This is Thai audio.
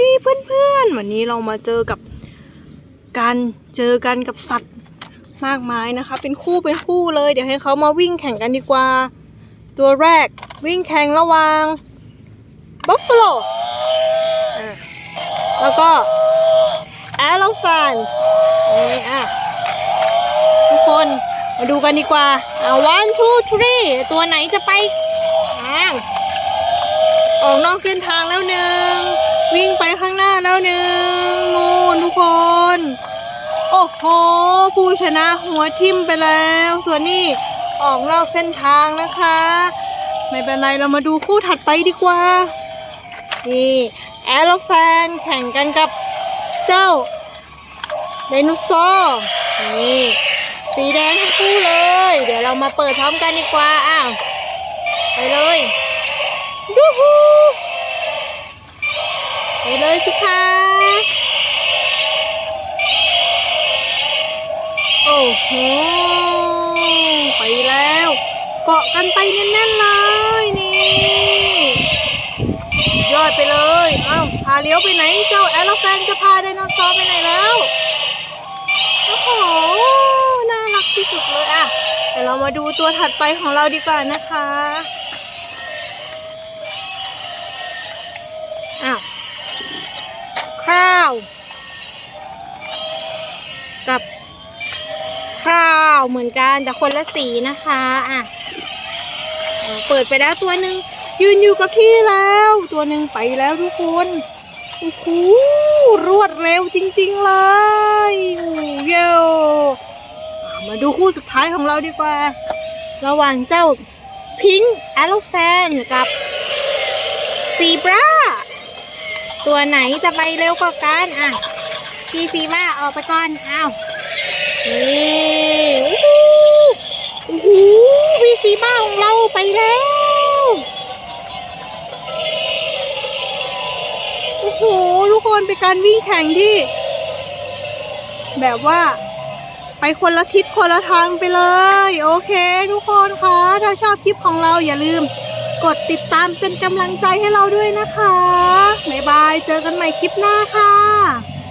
ดีเพื่อนๆ วันนี้เรามาเจอกับการเจอกันกับสัตว์มากมายนะคะ เป็นคู่เป็นคู่เลย เดี๋ยวให้เขามาวิ่งแข่งกันดีกว่า ตัวแรกวิ่งแข่งระหว่างบัฟฟ l o แล้วก็ elephants นี่อะทุกคนมาดูกันดีกว่าอ่า one two three ตัวไหนจะไปอ้าวออกนอกเส้นทางแล้วหนึ่ง วิ่งไปข้างหน้าแล้วหนึ่งนู่นทุกคน โอ้โห ผู้ชนะหัวทิ่มไปแล้ว ส่วนนี้ออกนอกเส้นทางนะคะ ไม่เป็นไรเรามาดูคู่ถัดไปดีกว่า นี่แอโรแฟนแข่งกันกับเจ้าไดโนเสาร์นี่สีแดงทั้งคู่เลย เดี๋ยวเรามาเปิดพร้อมกันดีกว่า อ้าว ไปเลย เลยสิคะ โอ้โห ไปแล้ว เกาะกันไปแน่นๆเลยนี่ ยอดไปเลย เอ้าพาเลี้ยวไปไหน เจ้าแอลแฟนจะพาไดโนเสาร์ไปไหนแล้ว โอ้โห น่ารักที่สุดเลยอะ เดี๋ยวเรามาดูตัวถัดไปของเราดีกว่านะคะาวกับคราวเหมือนกันแต่คนละสีนะคะอะเปิดไปแล้วตัวหนึ่งยืนอยู่กับที่แล้ว ตัวหนึ่งไปแล้วทุกคนโอ้โหรวดเร็วจริง ๆ เลยโอ้เย้อะมาดูคู่สุดท้ายของเราดีกว่า ระหว่างเจ้าพิงค์แอลแฟนกับซีบรา ตัวไหนจะไปเร็วกว่ากันอะพี่ซีบราออกไปก่อนอ้าวนี่โอ้โหวีซีบ้าของเราไปแล้วโอ้โหทุกคนเป็นการวิ่งแข่งที่ แบบว่าไปคนละทิศคนละทางไปเลย โอเค ทุกคนคะถ้าชอบคลิปของเราอย่าลืม กดติดตามเป็นกำลังใจให้เราด้วยนะคะ บ๊ายบาย เจอกันใหม่คลิปหน้าค่ะ